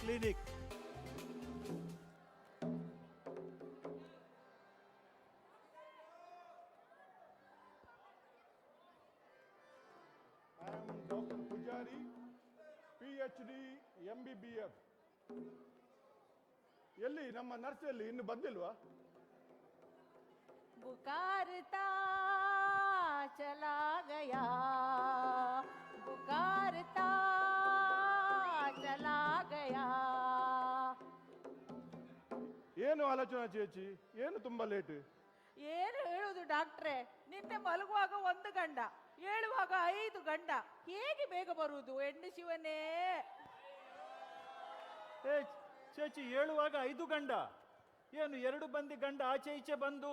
Clinic I'm doctor Pujari PhD M B B F ಎಲ್ಲಿ ನಮ್ಮ nurse ಎಲ್ಲಿ ಇನ್ನು ಬಂದಿಲ್ವಾ ಬುಕಾರ್ತಾ ಆಲೋಚನಾ ಚೇಚಿ ಏನು ತುಂಬಾ ಲೇಟ್ ಏನು ಹೇಳುದು ಡಾಕ್ಟ್ರೆ? ನಿನ್ನೆ ಮಲಗುವಾಗ ಒಂದು ಗಂಡ ಹೇಳುವಾಗ ಐದು ಗಂಡ. ಹೇಗೆ ಬೇಗ ಬರುವುದು ಹೆಣ್ಣು ಶಿವನೇ? ಏ ಚೇಚಿ ಹೇಳುವಾಗ ಐದು ಗಂಡ. ಏನು ಎರಡು ಬಂದಿ ಗಂಡ ಆಚೆ ಈಚೆ ಬಂದು?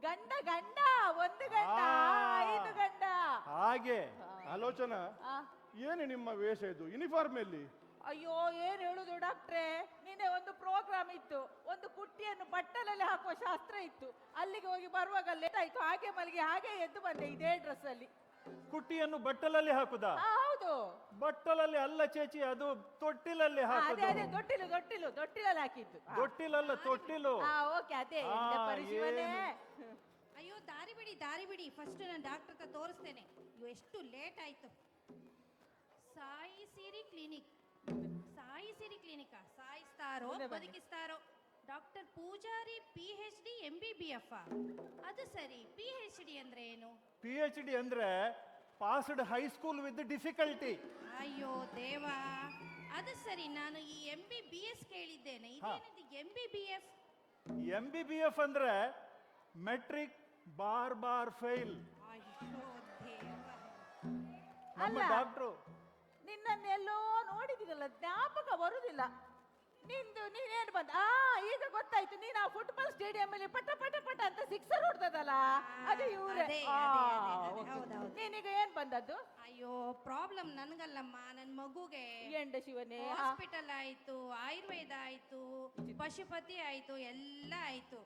ಗಂಡ ಗಂಡ ಒಂದು ಗಂಡ ಆ. ಐದು ಗಂಡ. ಹಾಗೆ. ಆಲೋಚನಾ ಆ, ಏನು ನಿಮ್ಮ ವೇಷ ಇದು? ಯೂನಿಫಾರ್ಮ್ ಎಲ್ಲಿ? ಅಯ್ಯೋ ಏನ್ ಹೇಳುದು ಡಾಕ್ಟ್ರೆ? ನಿನ್ನೆ ಒಂದು ಪ್ರೋಗ್ರಾಮ್ ಇತ್ತು. ಒಂದು ಕುಟ್ಟಿಯನ್ನು ಬಟ್ಟಲಲ್ಲಿ ಹಾಕುವ ಶಾಸ್ತ್ರ ಇತ್ತು. ಅಲ್ಲಿಗೆ ಹೋಗಿ ಬರುವಾಗ ಲೇಟ್ ಆಯ್ತು ಹಾಗೆ ಮಲಗಿ ಹಾಗೆ ಎದ್ದು ಬಂದೆ ಇದೇ ಡ್ರೆಸ್ ಅಲ್ಲಿ. ಕುಟ್ಟಿಯನ್ನು ಬಟ್ಟಲಲ್ಲಿ ಹಾಕುದ? ಆ, ಹೌದು. ಬಟ್ಟಲಲ್ಲಿ ಅಲ್ಲ ಚೇಚಿ ಅದು ತೊಟ್ಟಿಲಲ್ಲಿ ಆ, ಅದೇ ಹಾಕುದು. ಅದೇ ದೊಟ್ಟಿಲು ದೊಟ್ಟಿಲು ದೊಟ್ಟಿಲಲ್ಲಿ ಹಾಕಿದ್ದು. ತೊಟ್ಟಿಲಲ್ಲ ತೊಟ್ಟಿಲು? ಆ ಓಕೆ ಅದೇ ಆ, ಎಂತ ಪರಿಶಿವನೇ ಅಯ್ಯೋ ದಾರಿ ಬಿಡಿ ದಾರಿ ಬಿಡಿ. ಫಸ್ಟ್ ನಾನು ಡಾಕ್ಟರ್ ಹತ್ರ ತೋರಿಸ್ತೇನೆ. ಅಯ್ಯೋ ಎಷ್ಟು ಲೇಟ್ ಆಯ್ತು. Sai Siri clinic Sai Siri clinic. ಸಾಯಿಸ್ತಾರೋ. ಬದುಕಿಸ್ತಾರೋ. Doctor Pujari P H D M B B F ಅದು ಸರಿ. ಪಿ ಎಚ್ ಡಿ ಅಂದ್ರೆ ಏನು? ಪಿ ಎಚ್ ಡಿ ಅಂದ್ರೆ passed high school with difficulty ಅಯ್ಯೋ ದೇವಾ. ಅದು ಸರಿ. ನಾನು ಈ ಎಂ ಬಿ ಬಿ ಎಸ್ ಕೇಳಿದ್ದೇನೆ. ಇದೇನಿದು M B B F M B B F ಅಂದ್ರೆ ಮೆಟ್ರಿಕ್ ಬಾರ್ ಬಾರ್ ಫೇಲ್ ಅಯ್ಯೋ ದೇವಾ. ನಮ್ಮ ಅಲ್ಲ. ಡಾಕ್ಟ್ರು ನಿನ್ನನ್ನೆಲ್ಲೋ ನೋಡಿದಿರಲ್ಲ ಜ್ಞಾಪಕ ಬರುದಿಲ್ಲ. ನಿಂದು ನೀನೇನು ಬಂದ ಆ ಈಗ ಗೊತ್ತಾಯ್ತು ನೀನ್ ಆ ಫುಟ್ಬಾಲ್ ಸ್ಟೇಡಿಯಂ ಅಲ್ಲಿ ಪಟ ಪಟ ಪಟ ಅಂತ ಸಿಕ್ಸರ್ ಹೊಡ್ತದಲ್ಲ ಅದು ಇವರೇ. ಅದೇ, ಅದೇ, ಅದೇ, ಅದೇ, ಹೌದೌದು. ನೀನೀಗ ಏನ್ ಬಂದದ್ದು? ಅಯ್ಯೋ ಪ್ರಾಬ್ಲಮ್ ನನ್ಗಲ್ಲಮ್ಮ ನನ್ನ ಮಗುಗೆ. ಎಂಡ ಶಿವನೇ? ಆ, ಹಾಸ್ಪಿಟಲ್ ಆಯ್ತು ಆಯುರ್ವೇದ ಆಯ್ತು ಪಶುಪತಿ ಆಯ್ತು ಎಲ್ಲ ಆಯ್ತು.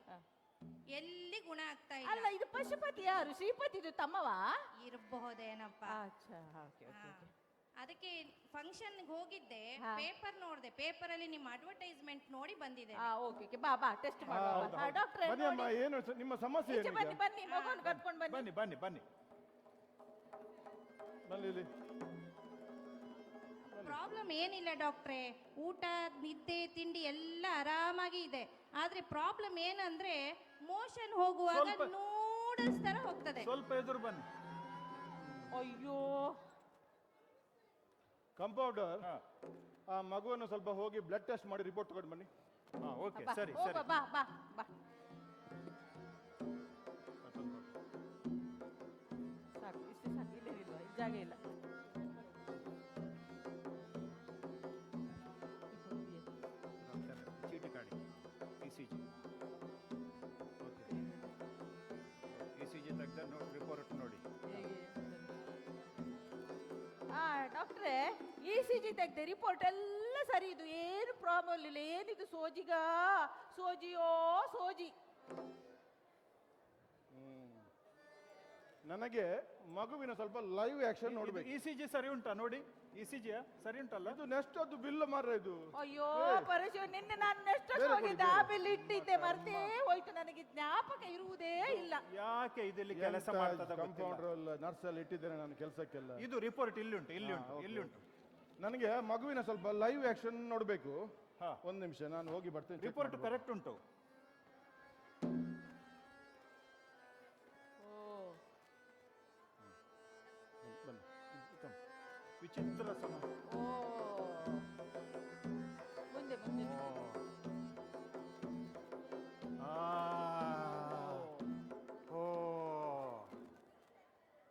ಎಲ್ಲಿ ಗುಣ ಆಗ್ತಾ ಅಲ್ಲ ಇಲ್ಲ ಇದು ಪಶುಪತಿ ಯಾರು? ಶ್ರೀಪತಿದು ತಮ್ಮವಾ? ಇರಬಹುದೇನಪ್ಪ. ಅಚ್ಚಾ ಓಕೆ ಓಕೆ ಹಾ. ಅದಕ್ಕೆ ಫಂಕ್ಷನ್ ಹೋಗಿದ್ದೆ ಪೇಪರ್ ನೋಡಿದೆ ಪೇಪರ್ ಅಲ್ಲಿ ನಿಮ್ಮ ಅಡ್ವರ್ಟೈಸ್ಮೆಂಟ್ ನೋಡಿ ಬಂದಿದೆ ಆ ಓಕೆ ಓಕೆ ಬಾ ಬಾ ಟೆಸ್ಟ್ ಮಾಡುವ ಡಾಕ್ಟರ್ ಬನ್ನಿ ಅಮ್ಮ ಏನು ಸ- ನಿಮ್ಮ ಸಮಸ್ಯೆ ಏನು ಬನ್ನಿ? ಬನ್ನಿ ಮಗುವನ್ನು ಕರ್ಕೊಂಡು ಬನ್ನಿ. ಬನ್ನಿ ಬನ್ನಿ ಬನ್ನಿ. ಬನ್ನಿ ಇಲ್ಲಿ. ಪ್ರಾಬ್ಲಮ್ ಏನಿಲ್ಲ ಡಾಕ್ಟ್ರೆ ಊಟ ನಿದ್ದೆ ತಿಂಡಿ ಎಲ್ಲ ಆರಾಮಾಗಿ ಇದೆ. ಆದ್ರೆ ಪ್ರಾಬ್ಲಮ್ ಏನಂದ್ರೆ ಮೋಷನ್ ಹೋಗುವಾಗ ಸ್ವಲ್ಪ- ನೂಡಲ್ಸ್ ತರ ಹೋಗ್ತದೆ. ಸ್ವಲ್ಪ ಎದುರು ಬನ್ನಿ. ಅಯ್ಯೋ. ಕಂಪೌಂಡರ್ ಆ ಮಗುವನ್ನು ಸ್ವಲ್ಪ ಹೋಗಿ ಬ್ಲಡ್ ಟೆಸ್ಟ್ ಮಾಡಿ ರಿಪೋರ್ಟ್ ತಗೊಂಡು ಬನ್ನಿ. ಹಾ ಓಕೆ ಸರಿ ಸರಿ. ಬಾ ಬಾ ಬಾ. ಸಾಕು ಇಷ್ಟು ಸಾಕು ಇಲ್ಲೇ ಇಲ್ವಾ ಜಾಗ ಇಲ್ಲ. ಇ ಸಿ ಜಿ ತೆಗ್ದೆ ರಿಪೋರ್ಟ್ ಎಲ್ಲ ಸರಿ ಇದು ಏನು ಪ್ರಾಬ್ಲಮ್ ಇಲ್ಲ ಏನಿದು ಸೋಜಿಗ? ಸೋಜಿಯೋ ಸೋಜಿ. ನನಗೆ ಮಗುವಿನ ಸ್ವಲ್ಪ ಲೈವ್ ಆಕ್ಷನ್ ನೋಡಬೇಕು. ಇ ಸಿ ಜಿ ಸರಿ ಉಂಟಾ ನೋಡಿ? ಇ ಸಿ ಜಿ ಸರಿ ಉಂಟಲ್ಲ? ಇದು ನೆಕ್ಸ್ಟ್ ಅದು ಬಿಲ್ ಮಾರ ಇದು. ಅಯ್ಯೋ ಪರಶು ನಿನ್ನೆ ನಾನು ನೆಕ್ಸ್ಟ್ ಹೋಗಿದ್ದೆ. ಆ ಬಿಲ್ ಇಟ್ಟಿದ್ದೆ ಮರ್ತೇ ಹೋಯ್ತು. ನನಗೆ ಜ್ಞಾಪಕ ಇರುವುದೇ ಇಲ್ಲ. ಯಾಕೆ ಇದಿಲ್ಲಿ ಕೆಲಸ ಮಾಡ್ತದ ಕಂಪೌಂಡರ್ ನರ್ಸ್ ಅಲ್ಲಿ ಇಟ್ಟಿದ್ದೇನೆ ನಾನು ಕೆಲಸಕ್ಕೆಲ್ಲ. ಇದು ರಿಪೋರ್ಟ್ ಇಲ್ಲಿ ಉಂಟು ಇಲ್ಲಿ ಉಂಟು ಇಲ್ಲಿ ಉಂಟು. ನನಗೆ ಮಗುವಿನ ಸ್ವಲ್ಪ ಲೈವ್ ಆಕ್ಷನ್ ನೋಡಬೇಕು. ಹಾ. ಒಂದು ನಿಮಿಷ ನಾನು ಹೋಗಿ ಬರ್ತೇನೆ check ರಿಪೋರ್ಟ್ ಮಾಡ್ಬೋದು. ಕರೆಕ್ಟ್ ಉಂಟು. ಓ. ಬನ್ನಿ. ವಿಚಿತ್ರ ಸಮ ಓ. ಮುಂದೆ ಮುಂದೆ. ಆ. ಓ.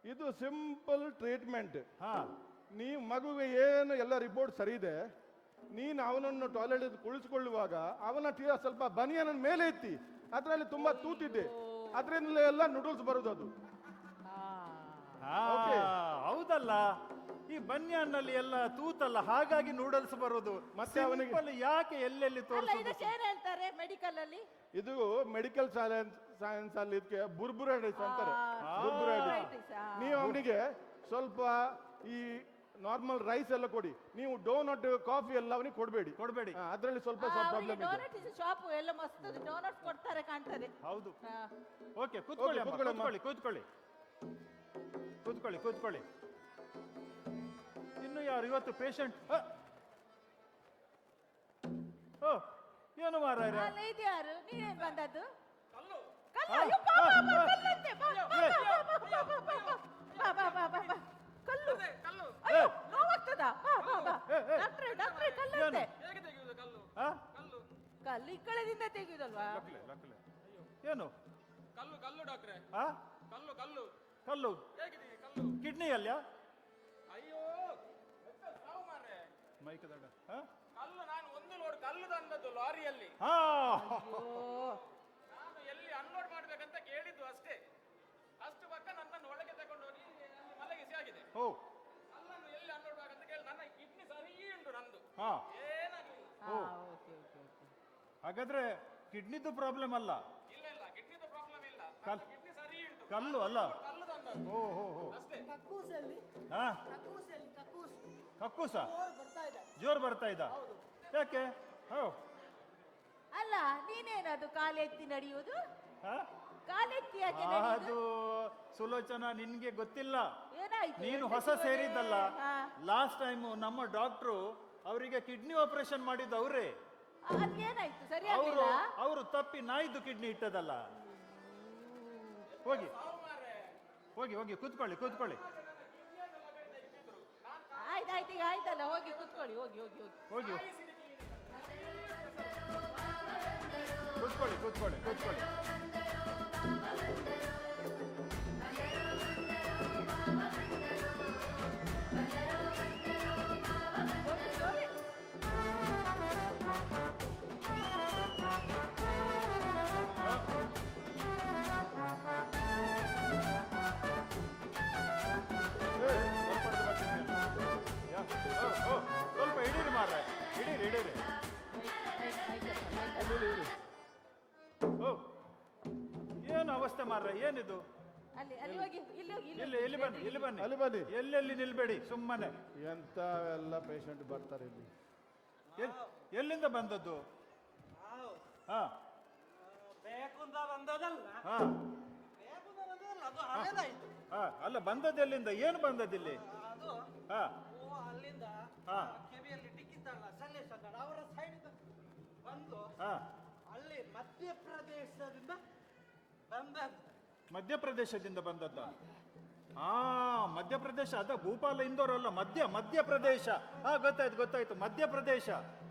ಇದು ಸಿಂಪಲ್ ಟ್ರೀಟ್ಮೆಂಟ್ ಹಾ. ನೀವು ಮಗುವಿಗೆ ಏನು ಎಲ್ಲ ರಿಪೋರ್ಟ್ ಸರಿ ಇದೆ ನೀನು ಅವನನ್ನು ಟಾಯ್ಲೆಟ್ ಕುಳಿಸ್ಕೊಳ್ಳುವಾಗ ಅವನ ತೀರಾ ಸ್ವಲ್ಪ ಬನಿಯನ ಮೇಲೆ ಇತ್ತಿ ಅದರಲ್ಲಿ ತುಂಬಾ ತೂತಿದೆ ಅದರಿಂದ ಎಲ್ಲ ನೂಡಲ್ಸ್ ಬರೋದು ಅದು. Okay. ಹೌದಲ್ಲ. ಈ ಬನ್ಯಾನ್ನಲ್ಲಿ ಎಲ್ಲ ತೂತಲ್ಲ ಹಾಗಾಗಿ ನೂಡಲ್ಸ್ ಬರೋದು. ಮತ್ತೆ ಅವನಿಗೆ- Simple ಯಾಕೆ ಎಲ್ಲೆಲ್ಲಿ ಅಲ್ಲ ತೋರಿಸೋದು ಇದಕ್ಕೆ ಏನ್ ಹೇಳ್ತಾರೆ ಮೆಡಿಕಲ್ ಅಲ್ಲಿ? ಇದು ಮೆಡಿಕಲ್ ಸೈನ್ಸ್ ಸೈನ್ಸ್ ಅಲ್ಲಿ ಇದಕ್ಕೆ ಬುರ್ಬುರೈಟಿಸ್ ಅಂತಾರೆ. ಆ, ಬುರ್ಬುರೈಟಿಸ್ bursitis, ಆ. ನೀವು ಅವನಿಗೆ ಸ್ವಲ್ಪ ಈ ನಾರ್ಮಲ್ ರೈಸ್ ಎಲ್ಲ ಕೊಡಿ ನೀವು ಡೋನಟ್ ಕಾಫಿ ಎಲ್ಲ ಅವನಿಗೆ ಕೊಡಬೇಡಿ ಕೊಡಬೇಡಿ ಅದರಲ್ಲಿ ಸ್ವಲ್ಪ ಸ್ವಲ್ಪ ಪ್ರಾಬ್ಲಮ್ ಇದೆ ಡೋನಟ್ ಶಾಪ್ ಎಲ್ಲ ಮಸ್ತ್ ಡೋನಟ್ ಕೊಡ್ತಾರೆ ಕಾಣ್ತದೆ ಹೌದು ಓಕೆ ಕೂತ್ಕೊಳ್ಳಿ ಕೂತ್ಕೊಳ್ಳಿ. ಕೂತ್ಕೊಳ್ಳಿ ಕೂತ್ಕೊಳ್ಳಿ ಕೂತ್ಕೊಳ್ಳಿ ಇನ್ನು ಯಾರು ಇವತ್ತು ಪೇಷಂಟ್ ಓ ಏನು ಮಾರಾಯ್ರ ಇದು ಯಾರು ನೀನೇನ್ ಬಂದದ್ದು ಕಲ್ಲು ಕಲ್ಲು ಬಾ, ಬಾ, ಬಾ, ಬಾ, ಬಾ. ಬಾ, ಬಾ, ಬಾ, ಬಾ, ಬಾ, ಬಾ. ಬಾ, ಬಾ, ಬಾ, ಬಾ, ಬಾ. ಕಲ್ಲು ಕಲ್ಲು ಅಯ್ಯೋ ಏ. ಡಾಕ್ಟ್ರೆ ಡಾಕ್ಟ್ರೆ ಕಲ್ಲಂತೆ. ಕಲ್ಲು ಕಲ್ಲು ಇಕ್ಕಳದಿಂದ ತೆಗೆಯುದಲ್ವಾ. ಏನು? ಕಲ್ಲು ಕಲ್ಲು ಡಾಕ್ಟ್ರೆ ಕಲ್ಲು ಕಲ್ಲು. ಕಲ್ಲು. ಹೇಗೆ ತೆಗಿ ಕಲ್ಲು ಕಿಡ್ನಿ ಅಲ್ಲ ಅಯ್ಯೋ ಮೈಕದಾಗ. ಕಲ್ಲು ನಾನು ಒಂದು ಲೋಡ್ ಕಲ್ಲು ತಂದದ್ದು ಲಾರಿಯಲ್ಲಿ. ನಾನು ಎಲ್ಲಿ ಅನ್ಲೋಡ್ ಮಾಡ್ಬೇಕಂತ ಕೇಳಿದ್ದು ಅಷ್ಟೇ. ಅಷ್ಟು ಪಕ್ಕ ನನ್ನನ್ನು ಒಳಗೆ ತಗೊಂಡು ಮಲಗಿಸಿ ಆಗಿದೆ. ಓ ಕಲ್ಲನ್ನು ಎಲ್ಲಿ ಅನ್ಲೋಡ್ ಮಾಡ್ಬೇಕಂತ ಕೇಳಿ ನನ್ನ ಕಿಡ್ನಿ ಸರಿ ಉಂಟು ನಂದು ಹಾ. ಹಾ ಓಕೆ ಓಕೆ ಓಕೆ. ಹಾಗಾದ್ರೆ ಕಿಡ್ನಿದು ಪ್ರಾಬ್ಲಮ್ ಅಲ್ಲ? ಇಲ್ಲ ಇಲ್ಲ ಕಿಡ್ನಿದು ಪ್ರಾಬ್ಲಮ್ ಇಲ್ಲ. ಕಲ್- ಕಿಡ್ನಿ ಸರಿ ಉಂಟು. ಕಲ್ಲು ಅಲ್ಲ? ಓ ಹೋ ಹೋ. ಅಷ್ಟೇ. ಹಾ. ಕಕ್ಕೂಸ. ಜೋರ್ ಬರ್ತಾ ಇದ್ದ ಯಾಕೆ? ಹೋ. ಅಲ್ಲ ನೀನೇನದು ಕಾಲೆತ್ತಿ ನಡೆಯುವುದು? ಹಾ? ಕಾಲೆತ್ತಿ ಯಾಕೆ ಅದು ನಡೆಯುವುದು ಸುಲೋಚನಾ ನಿನ್ಗೆ ಗೊತ್ತಿಲ್ಲ. ಏನಾಯ್ತು? ನೀನು ಹೊಸ ಸೇರಿದ್ದಲ್ಲ. ಹಾ. ಲಾಸ್ಟ್ ಟೈಮ್ ನಮ್ಮ ಡಾಕ್ಟ್ರು ಅವರಿಗೆ ಕಿಡ್ನಿ ಆಪರೇಷನ್ ಮಾಡಿದ್ದು ಅವರೇ. ಅದೇನಾಯ್ತು ಅವರು ಅವರು ತಪ್ಪಿ ನಾಯಿದು ಕಿಡ್ನಿ ಇಟ್ಟದಲ್ಲ. ಹೋಗಿ. ಹೋಗಿ ಹೋಗಿ ಕೂತ್ಕೊಳ್ಳಿ ಕೂತ್ಕೊಳ್ಳಿ. ಆಯ್ತು ಈಗ ಆಯ್ತಲ್ಲ? ಹೋಗಿ ಕೂತ್ಕೊಳ್ಳಿ ಹೋಗಿ ಹೋಗಿ ಹೋಗಿ. ಹೋಗಿ. ಕೂತ್ಕೊಳ್ಳಿ ಕೂತ್ಕೊಳ್ಳಿ ಕೂತ್ಕೊಳ್ಳಿ. ಮಾರ್ರೆ ಏನಿದು? ಅಲ್ಲಿ ಅಲ್ಲಿ ಹೋಗಿ ಇಲ್ಲಿ ಹೋಗಿ ಇಲ್ಲಿ ಇಲ್ಲಿ ಬನ್ನಿ ಇಲ್ಲಿ ಬನ್ನಿ. ಅಲ್ಲಿ ಬನ್ನಿ. ಎಲ್ಲೆಲ್ಲಿ ನಿಲ್ಬೇಡಿ ಸುಮ್ಮನೆ. ಎಂತ ಎಲ್ಲ ಪೇಷಂಟ್ ಬರ್ತಾರೆ ಇಲ್ಲಿ. ಎಲ್- ಎಲ್ಲಿಂದ ಬಂದದ್ದು? ಹಾ. ಬೇಕು ಅಂತ ಬಂದದಲ್ಲ. ಹಾ. ಬೇಕು ಅಂತ ಬಂದದಲ್ಲ ಅದು ಹಳೇದಾಯ್ತು. ಹಾ ಅಲ್ಲ ಬಂದದ್ದು ಎಲ್ಲಿಂದ? ಏನು ಬಂದದ್ದಿಲ್ಲಿ ಅದು ಹಾ. ಓ ಅಲ್ಲಿಂದ ಹಾ. ಕೆವಿಯಲ್ಲಿ ಟಿಕ್ಕಿದ್ದಲ್ಲ ಸಲ್ಲೇಶ್ ಅಂತ ಅವರ ಸೈಡ್ ಬಂದು ಹಾ. ಅಲ್ಲಿ ಮಧ್ಯಪ್ರದೇಶದಿಂದ ಬಂದದ್ದು ಮಧ್ಯಪ್ರದೇಶದಿಂದ ಬಂದದ್ದ. ಆ ಮಧ್ಯಪ್ರದೇಶ ಅದ ಭೂಪಾಲ ಇಂದೋರ್ ಅಲ್ಲ ಮಧ್ಯ ಮಧ್ಯಪ್ರದೇಶ. ಆ ಗೊತ್ತಾಯ್ತು ಗೊತ್ತಾಯ್ತು ಮಧ್ಯಪ್ರದೇಶ.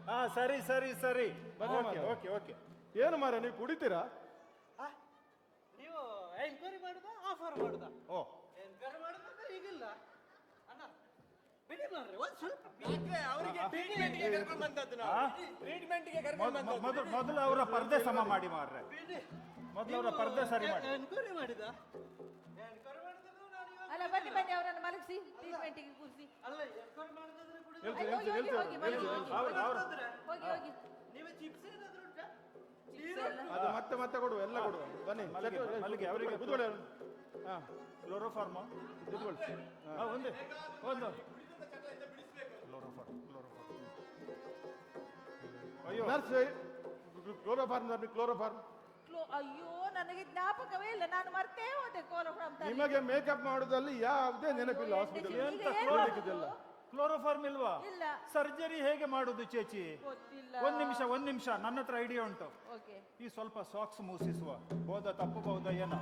ಹಾ ಸರಿ ಸರಿ ಸರಿ. Okay okay okay. ಏನು ಮಾರ ನೀವು ಕುಡಿತೀರಾ? ಆ, ನೀವು ಎಂಕ್ವೈರಿ ಮಾಡುದ ಆಫರ್ ಮಾಡುದ? ಓ. ಎಂಕ್ವೈರಿ ಮಾಡುದ ಈಗಿಲ್ಲ. ಅಣ್ಣ ಆ? ಮೊದಲು ಮೊದಲು ಅವರ ಪರ್ದೆ ಸಮ ಮಾಡಿ ಮಾರ್ರೆ. ಮೊದಲು ಅವರ ಪರ್ದೆ ಸರಿ ಮಾಡಿ. ಎಂಕ್ವೈರಿ ಮಾಡಿದ? ಅಲ್ಲ ಬನ್ನಿ ಬನ್ನಿ ಅವರನ್ನು ಮಲಗಿಸಿ ಟ್ರೀಟ್ಮೆಂಟಿಗೆ ಕೂರಿಸಿ. ಅಲ್ಲ ಎನ್ಕ್ವೈರಿ ಮಾಡಿದ್ರೆ ಕೂಡ ಹೋಗಿ ಹೋಗಿ ಹೋಗಿ. ಹೋಗಿ ಹೋಗಿ. ನೀವು ಚಿಪ್ಸ್ ಏನಾದರೂ ಉಂಟಾ? ಅದು ಮತ್ತೆ ಮತ್ತೆ ಕೊಡುವ ಎಲ್ಲ ಕೊಡುವ. ಬನ್ನಿ ಮಲಗಿ ಮಲಗಿ ಅವರಿಗೆ ಕೂತ್ಕೊಳ್ಳಿ ಹಾ ಕ್ಲೋರೋಫಾರ್ಮ್ ಕೂತ್ಕೊಳ್ಳಿ. ಹಾ ಒಂದೇ. ಒಂದು. ಕ್ಲೋರೋಫಾರ್ಮ್ ಕ್ಲೋರೋಫಾರ್ಮ್ ಅಯ್ಯೋ ನರ್ಸ್ ಕ್ಲೋರೋಫಾರ್ಮ್ ಕ್ಲೋರೋಫಾರ್ಮ್ ಕ್ಲೋ ಅಯ್ಯೋ ನನಗೆ ಜ್ಞಾಪಕವೇ ಇಲ್ಲ ನಾನು ಮರ್ತೇ ಹೋದೆ ಕ್ಲೋರೋಫಾರ್ಮ್ ನಿಮಗೆ ಮೇಕಪ್ ಮಾಡೋದಲ್ಲಿ ಯಾವುದೇ ನೆನಪಿಲ್ಲ ಹಾಸ್ಪಿಟಲ್ ಎಂತ ನೋಡ್ಲಿಕ್ಕಿದೆಲ್ಲ ಕ್ಲೋರೋಫಾರ್ಮ್ ಇಲ್ವಾ? ಇಲ್ಲ. ಸರ್ಜರಿ ಹೇಗೆ ಮಾಡುದು ಚೇಚಿ? ಗೊತ್ತಿಲ್ಲ. ಒಂದ್ ನಿಮಿಷ ಒಂದ್ ನಿಮಿಷ ನನ್ನ ಹತ್ರ ಐಡಿಯಾ ಉಂಟು. ಓಕೆ. ಈ ಸ್ವಲ್ಪ ಸಾಕ್ಸ್ ಮೂಸಿಸುವ. ಹೋದ ತಪ್ಪಬಹುದ ಏನೋ?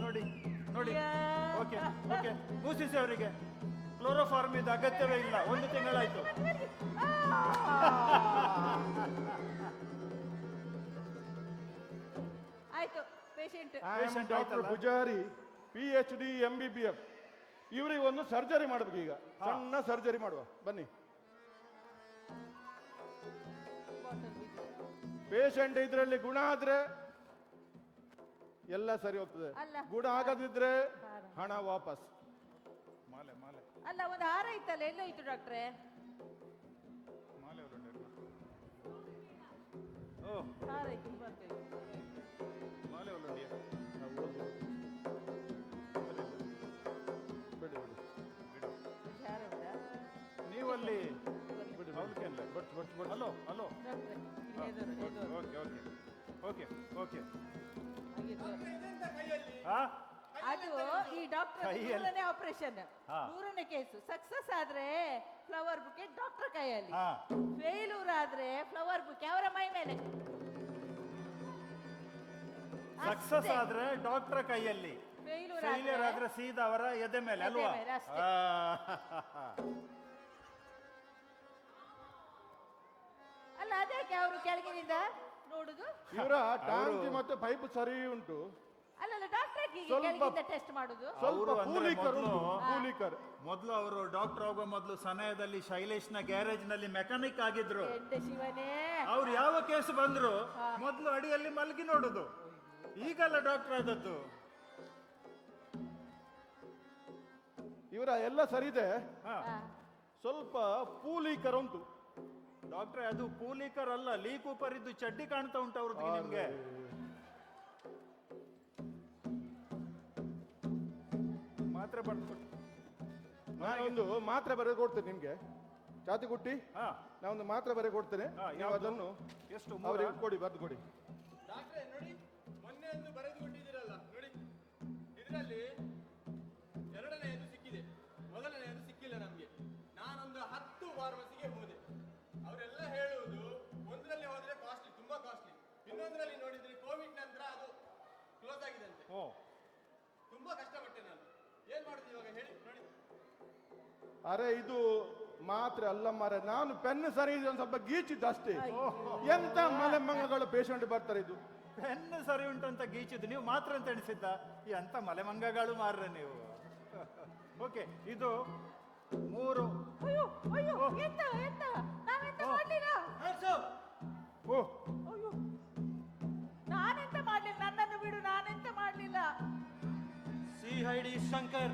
ನೋಡಿ ನೋಡಿ. Okay okay. ಮೂಸಿಸಿ ಅವರಿಗೆ. ಕ್ಲೋರೋಫಾರ್ಮ್ ಇದು ಅಗತ್ಯವೇ ಇಲ್ಲ. ಒಂದು ತಿಂಗಳಾಯ್ತು. ಆಯ್ತು patient Patient doctor? Pujari P H D M B B F ಇವರಿಗೆ ಒಂದು ಸರ್ಜರಿ ಮಾಡಬೇಕು ಈಗ. ಸಣ್ಣ ಸರ್ಜರಿ ಮಾಡುವ. ಬನ್ನಿ. ಪೇಷಂಟ್ ಇದರಲ್ಲಿ ಗುಣ ಆದ್ರೆ ಎಲ್ಲ ಸರಿ ಹೋಗ್ತದೆ. ಗುಣ ಆಗದಿದ್ರೆ ಹಣ ವಾಪಸ್. ಮಾಲೆ ಮಾಲೆ. ಅಲ್ಲ ಒಂದು ಹಾರ ಇತ್ತಲ್ಲ ಎಲ್ಲೋಯ್ತು ಡಾಕ್ಟ್ರೆ ಮಾಲೆ ಓ ಹಾರ ಇತ್ತು ಬರ್ತೇವೆ hello hello. Okay okay. Okay okay. ಹಾ? ಅದು ಈ ಡಾಕ್ಟರ್. ಮೂರನೇ ಆಪರೇಷನ್. ಮೂರನೇ ಕೇಸು ಸಕ್ಸಸ್ ಆದ್ರೆ ಫ್ಲವರ್ ಬುಕ್ಕೆ ಡಾಕ್ಟರ್ ಕೈಯಲ್ಲಿ. ಫೇಲೂರ್ ಫೇಲ್ಯೂರ್ ಆದ್ರೆ ಫ್ಲವರ್ ಬುಕ್ಕೆ ಅವರ ಮೈ ಮೇಲೆ. ಸಕ್ಸಸ್ ಆದ್ರೆ ಡಾಕ್ಟರ್ ಕೈಯಲ್ಲಿ. ಫೇಲ್ಯೂರ್ ಆದ್ರೆ ಸೀದಾ ಅವರ ಎದೆ ಮೇಲೆ ಅಲ್ವಾ? ಅಲ್ಲ ಅದಕ್ಕೆ ಅವರು ಕೆಳಗಿನಿಂದ ನೋಡುದು. ಇವರ ಟ್ಯಾಂಕ್ ಮತ್ತೆ ಪೈಪ್ ಸರಿ ಉಂಟು. ಅಲ್ಲಲ್ಲ ಡಾಕ್ಟರ್ ಸ್ವಲ್ಪ- ಕೆಳಗಿಂದ ಟೆಸ್ಟ್ ಮಾಡುದು. ಸ್ವಲ್ಪ ಅವ್ರು ಅಂದ್ರೆ ಕೂಲಿಕರ್ ಉಂಟು ಕೂಲಿಕರ್. ಮೊದ್ಲು ಅವರು ಡಾಕ್ಟರ್ ಆಗೋ ಮೊದಲು ಸನಯದಲ್ಲಿ ಶೈಲೇಶ್ನ ಗ್ಯಾರೇಜ್ನಲ್ಲಿ ಮೆಕ್ಯಾನಿಕ್ ಆಗಿದ್ರು. ಶಿವನೇ. ಅವ್ರು ಯಾವ ಕೇಸ್ ಬಂದ್ರು ಮೊದ್ಲು ಅಡಿಯಲ್ಲಿ ಮಲಗಿ ನೋಡುದು. ಈಗಲ್ಲ ಡಾಕ್ಟರ್ ಆದದ್ದು. ಇವರ ಎಲ್ಲ ಸರಿ ಇದೆ ಹಾ. ಸ್ವಲ್ಪ ಪೂಲೀಕರ್ ಉಂಟು. ಡಾಕ್ಟ್ರೆ ಅದು ಕೂಲಿಕರ್ ಅಲ್ಲ ಲೀ ಕೂಪರ್ ಇದ್ದು ಚಡ್ಡಿ ಕಾಣ್ತಾ ಉಂಟು ಅವ್ರದ್ದು ನಿಮ್ಗೆ. ಮಾತ್ರೆ ಬರ್ಕೊಟ್ಟು ನಾನೊಂದು ಮಾತ್ರೆ ಬರೆದು ಕೊಡ್ತೇನೆ ನಿಮ್ಗೆ. ಚಾತಿಗುಟ್ಟಿ ಹಾ. ಒಂದು ಮಾತ್ರೆ ಬರೆದು ಕೊಡ್ತೇನೆ. ಹಾ, ನೀವು ಯಾವ್ದು? ಅದನ್ನು ಎಷ್ಟು ಮೂರಾ? ಅವರಿಗೆ ಕೊಡಿ ಬರೆದು ಕೊಡಿ. ಡಾಕ್ಟ್ರೆ ನೋಡಿ ಮೊನ್ನೆ ಒಂದು ಬರೆದು ಕೊಟ್ಟಿದ್ದೀರಲ್ಲ ನೋಡಿ. ಇದರಲ್ಲಿ ಇನ್ನೊಂದರಲ್ಲಿ ನೋಡಿದ್ರೆ ಕೋವಿಡ್ ನಂತರ ಅದು ಕ್ಲೋಸ್ ಆಗಿದಂತೆ. ಓ. ತುಂಬಾ ಕಷ್ಟಪಟ್ಟೆ ನಾನು. ಏನ್ ಮಾಡುದು ಇವಾಗ ಹೇಳಿ ನೋಡಿ. ಅರೆ ಇದು ಮಾತ್ರ ಅಲ್ಲ ಮಾರೆ ನಾನು ಪೆನ್ ಸರಿ ಇದೆ ಒಂದು ಸ್ವಲ್ಪ ಗೀಚಿದ್ದು ಅಷ್ಟೇ. ಎಂತ ಮಲೆಮಂಗಗಳು ಪೇಷಂಟ್ ಬರ್ತಾರೆ ಇದು. ಪೆನ್ ಸರಿ ಉಂಟು ಅಂತ ಗೀಚಿದ್ದು ನೀವು ಮಾತ್ರ ಅಂತ ಎಣಿಸಿದ್ದ? ಈ ಅಂತ ಮಲೆಮಂಗಗಳು ಮಾರ್ರೆ ನೀವು. ಓಕೆ ಇದು ಮೂರು. ಅಯ್ಯೋ ಅಯ್ಯೋ ಎಂತ ಎಂತ? ನಾವೆಂತ ಮಾಡ್ಲಿಲ್ಲ C I D Shankar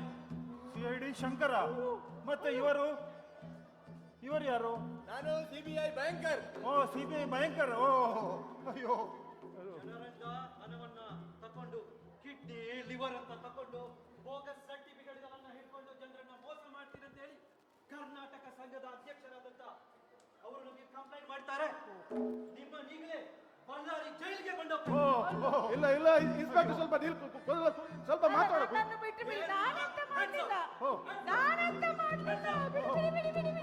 C I D Shankar ಮತ್ತೆ ಇವರು? ಇವರು ಯಾರು? ನಾನು ಸಿಬಿಐ ಭಯಂಕರ್ ಐ ಬ್ಯಾಂಕರ್ ಓ ಸಿಬಿಐ ಭಯಂಕರ್ ಐ ಭಯಂಕರ ಓ ಅಯ್ಯೋ. ಜನರಿಂದ ಹಣವನ್ನ ತಕೊಂಡು ಕಿಡ್ನಿ ಲಿವರ್ ಅಂತ ತಕೊಂಡು ಬೋಗಸ್ ಸರ್ಟಿಫಿಕೇಟ್ಗಳನ್ನ ಹಿಡ್ಕೊಂಡು ಜನರನ್ನ ಮೋಸ ಮಾಡ್ತೀನಿ ಅಂತ ಹೇಳಿ ಕರ್ನಾಟಕ ಸಂಘದ ಅಧ್ಯಕ್ಷರಾದಂತ ಅವರು ನಮಗೆ ಕಂಪ್ಲೇಂಟ್ ಮಾಡ್ತಾರೆ. ನಿಮ್ಮ ಈಗಲೇ ಇಲ್ಲ ಇಲ್ಲ ಇನ್ಸ್ಪೆಕ್ಟರ್ ಸ್ವಲ್ಪ ಸ್ವಲ್ಪ ಮಾತಾಡೋದು ಬಿಡಿ ಬಿಡಿ ಬಿಡಿ